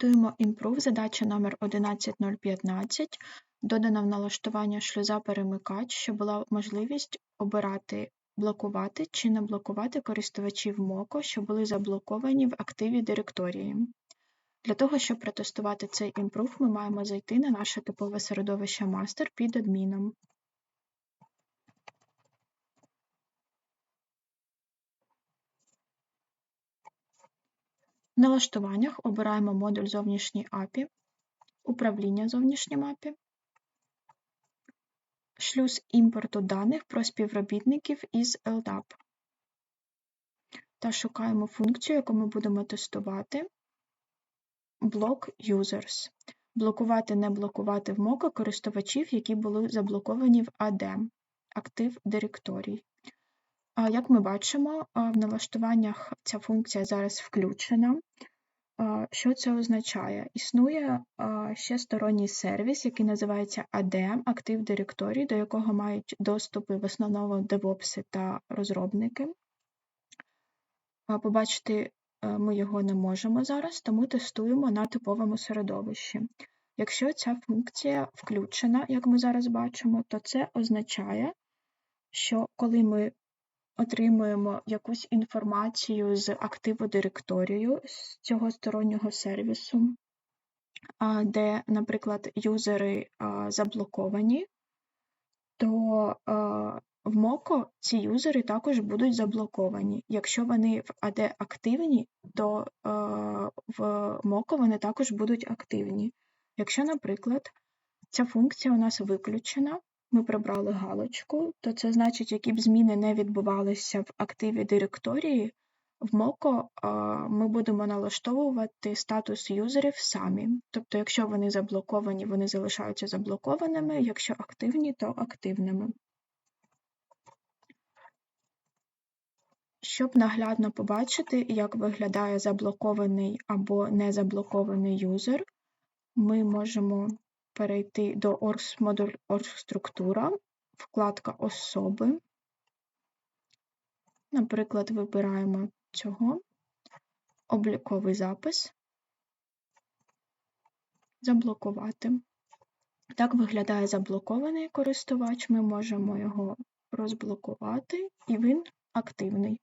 Тестуємо improve, задача номер 11015. Додано в налаштування шлюза-перемикач, щоб була можливість обирати блокувати чи не блокувати користувачів МОКО, що були заблоковані в активі директорії. Для того, щоб протестувати цей improve, ми маємо зайти на наше типове середовище мастер під адміном. В налаштуваннях обираємо модуль зовнішній API, управління зовнішнім API, шлюз імпорту даних про співробітників із LDAP та шукаємо функцію, яку ми будемо тестувати блок users. Блокувати, не блокувати в мока користувачів, які були заблоковані в AD, актив директорій. Як ми бачимо, в налаштуваннях ця функція зараз включена. Що це означає? Існує ще сторонній сервіс, який називається ADM, Active Directory, до якого мають доступи в основному девопси та розробники. Побачити ми його не можемо зараз, тому тестуємо на типовому середовищі. Якщо ця функція включена, як ми зараз бачимо, то це означає, що коли ми отримуємо якусь інформацію з активу директорію з цього стороннього сервісу, де, наприклад, юзери заблоковані, то в Moco ці юзери також будуть заблоковані. Якщо вони в AD активні, то в Moco вони також будуть активні. Якщо, наприклад, ця функція у нас виключена, ми прибрали галочку, то це значить, які б зміни не відбувалися в активі директорії, в Moco ми будемо налаштовувати статус юзерів самі. Тобто, якщо вони заблоковані, вони залишаються заблокованими, якщо активні, то активними. Щоб наглядно побачити, як виглядає заблокований або незаблокований юзер, ми можемо перейти до Orgs модуль Оргструктура, вкладка Особи. Наприклад, вибираємо цього, обліковий запис, заблокувати. Так виглядає заблокований користувач, ми можемо його розблокувати, і він активний.